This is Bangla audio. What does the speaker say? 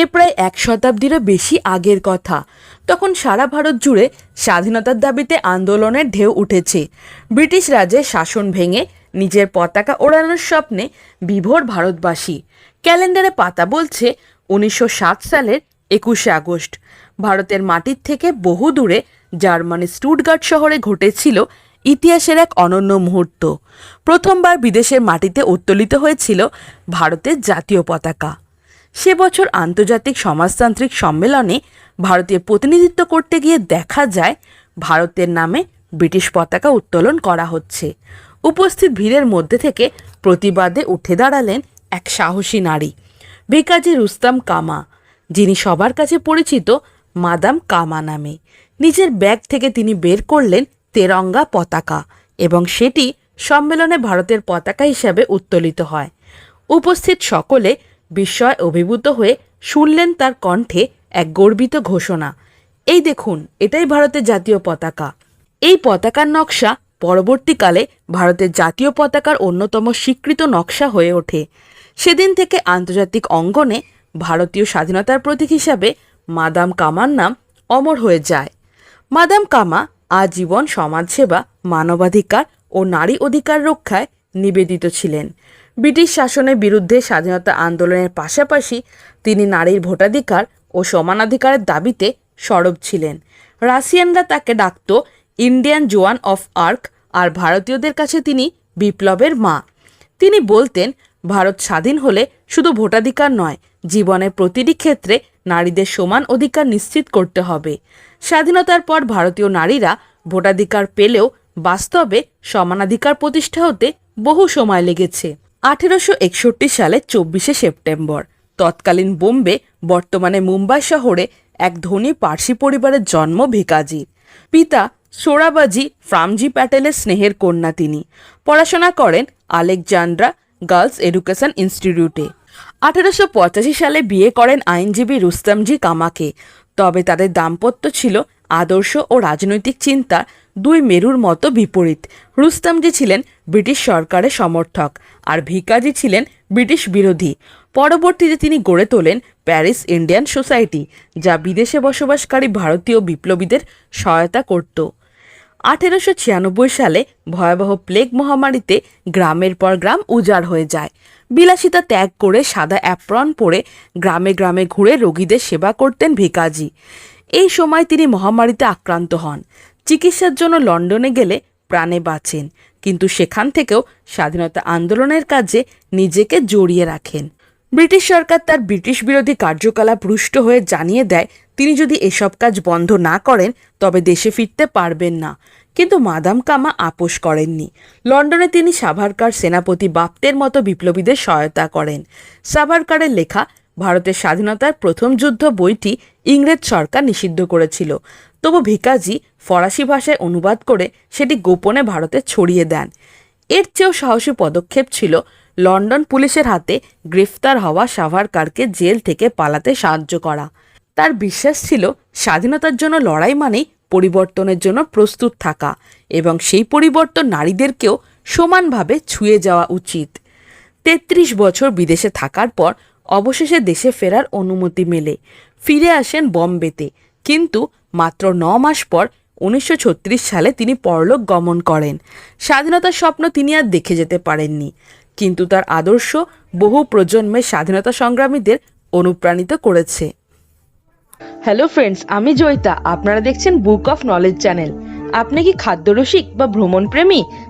এ প্রায় এক শতাব্দীরও বেশি আগের কথা। তখন সারা ভারত জুড়ে স্বাধীনতার দাবিতে আন্দোলনের ঢেউ উঠেছে। ব্রিটিশ রাজের শাসন ভেঙে নিজের পতাকা ওড়ানোর স্বপ্নে বিভোর ভারতবাসী। ক্যালেন্ডারে পাতা বলছে, উনিশশো সাত সালের একুশে আগস্ট। ভারতের মাটির থেকে বহু দূরে জার্মানির স্টুটগার্ট শহরে ঘটেছিল ইতিহাসের এক অনন্য মুহূর্ত। প্রথমবার বিদেশের মাটিতে উত্তোলিত হয়েছিল ভারতের জাতীয় পতাকা। সে বছর আন্তর্জাতিক সমাজতান্ত্রিক সম্মেলনে ভারতীয় প্রতিনিধিত্ব করতে গিয়ে দেখা যায় ভারতের নামে ব্রিটিশ পতাকা উত্তোলন করা হচ্ছে। উপস্থিত ভিড়ের মধ্যে থেকে প্রতিবাদে উঠে দাঁড়ালেন এক সাহসী নারী বেকাজি রুস্তাম কামা, যিনি সবার কাছে পরিচিত মাদাম কামা নামে। নিজের ব্যাগ থেকে তিনি বের করলেন তেরঙ্গা পতাকা এবং সেটি সম্মেলনে ভারতের পতাকা হিসাবে উত্তোলিত হয়। উপস্থিত সকলে বিস্ময় অভিভূত হয়ে শুনলেন তার কণ্ঠে এক গর্বিত ঘোষণা। এই দেখুন, এটাই ভারতের জাতীয় পতাকা। এই পতাকার নকশা পরবর্তীকালে ভারতের জাতীয় পতাকার অন্যতম স্বীকৃত নকশা হয়ে ওঠে। সেদিন থেকে আন্তর্জাতিক অঙ্গনে ভারতীয় স্বাধীনতার প্রতীক হিসাবে মাদাম কামার নাম অমর হয়ে যায়। মাদাম কামা আজীবন সমাজসেবা, মানবাধিকার ও নারী অধিকার রক্ষায় নিবেদিত ছিলেন। ব্রিটিশ শাসনের বিরুদ্ধে স্বাধীনতা আন্দোলনের পাশাপাশি তিনি নারীর ভোটাধিকার ও সমানাধিকারের দাবিতে সরব ছিলেন। রাশিয়ানরা তাকে ডাকত ইন্ডিয়ান জোয়ান অফ আর্ক আর ভারতীয়দের কাছে তিনি বিপ্লবের মা। তিনি বলতেন, ভারত স্বাধীন হলে শুধু ভোটাধিকার নয়, জীবনের প্রতিটি ক্ষেত্রে নারীদের সমান অধিকার নিশ্চিত করতে হবে। স্বাধীনতার পর ভারতীয় নারীরা ভোটাধিকার পেলেও বাস্তবে সমানাধিকার প্রতিষ্ঠা হতে বহু সময় লেগেছে। আঠেরোশো একষট্টি সালে চব্বিশে সেপ্টেম্বর। তৎকালীন বোম্বে, বর্তমানে মুম্বাই শহরে এক ধনী পার্সি পরিবারের জন্ম ভিকাজির পিতা সোরাবাজি ফ্রামজি প্যাটেলের স্নেহের কন্যা তিনি। পড়াশোনা করেন আলেকজান্ড্রা গার্লস এডুকেশন ইনস্টিটিউটে। আঠেরোশো পঁচাশি সালে বিয়ে করেন আইনজীবী রুস্তমজি কামাকে। তবে তাদের দাম্পত্য ছিল আদর্শ ও রাজনৈতিক চিন্তা দুই মেরুর মতো বিপরীত। রুস্তমজি ছিলেন ব্রিটিশ সরকারের সমর্থক আর ভিকাজি ছিলেন ব্রিটিশ বিরোধী। পরবর্তীতে তিনি গড়ে তোলেন প্যারিস ইন্ডিয়ান সোসাইটি, যা বিদেশে বসবাসকারী ভারতীয় বিপ্লবীদের সহায়তা করত। আঠেরোশো ছিয়ানব্বই সালে ভয়াবহ প্লেগ মহামারীতে গ্রামের পর গ্রাম উজাড় হয়ে যায়। বিলাসিতা ত্যাগ করে সাদা অ্যাপ্রন পরে গ্রামে গ্রামে ঘুরে রোগীদের সেবা করতেন ভিকাজি। এই সময় তিনি মহামারীতে আক্রান্ত হন। চিকিৎসার জন্য লন্ডনে গেলে প্রাণে বাঁচেন, কিন্তু সেখান থেকেও স্বাধীনতা আন্দোলনের কাজে নিজেকে জড়িয়ে রাখেন। ব্রিটিশ সরকার তার ব্রিটিশ বিরোধী কার্যকলাপ রুষ্ট হয়ে জানিয়ে দেয়, তিনি যদি এসব কাজ বন্ধ না করেন, তবে দেশে ফিরতে পারবেন না। কিন্তু মাদাম কামা আপোষ করেননি। লন্ডনে তিনি সাভারকার সেনাপতি বাপ্তের মতো বিপ্লবীদের সহায়তা করেন। সাভারকারের লেখা ভারতের স্বাধীনতার প্রথম যুদ্ধ বইটি ইংরেজ সরকার নিষিদ্ধ করেছিল। তবু ভিকাজি ফরাসি ভাষায় অনুবাদ করে সেটি গোপনে ভারতে ছড়িয়ে দেন। এর চেয়েও সাহসী পদক্ষেপ ছিল লন্ডন পুলিশের হাতে গ্রেফতার হওয়া সাভারকারকে জেল থেকে পালাতে সাহায্য করা। তার বিশ্বাস ছিল স্বাধীনতার জন্য লড়াই মানেই পরিবর্তনের জন্য প্রস্তুত থাকা এবং সেই পরিবর্তন নারীদেরকেও সমানভাবে ছুঁয়ে যাওয়া উচিত। তেত্রিশ বছর বিদেশে থাকার পর অবশেষে দেশে ফেরার অনুমতি মেলে। ফিরে আসেন বম্বেতে। কিন্তু মাত্র ন মাস পর উনিশশো ছত্রিশ সালে তিনি পরলোক গমন করেন। স্বাধীনতার স্বপ্ন তিনি আর দেখে যেতে পারেননি। কিন্তু তার আদর্শ বহু প্রজন্মের স্বাধীনতা সংগ্রামীদের অনুপ্রাণিত করেছে। হ্যালো ফ্রেন্ডস, আমি জয়িতা। আপনারা দেখছেন বুক অফ নলেজ চ্যানেল। আপনি কি খাদ্যরসিক বা ভ্রমণ প্রেমী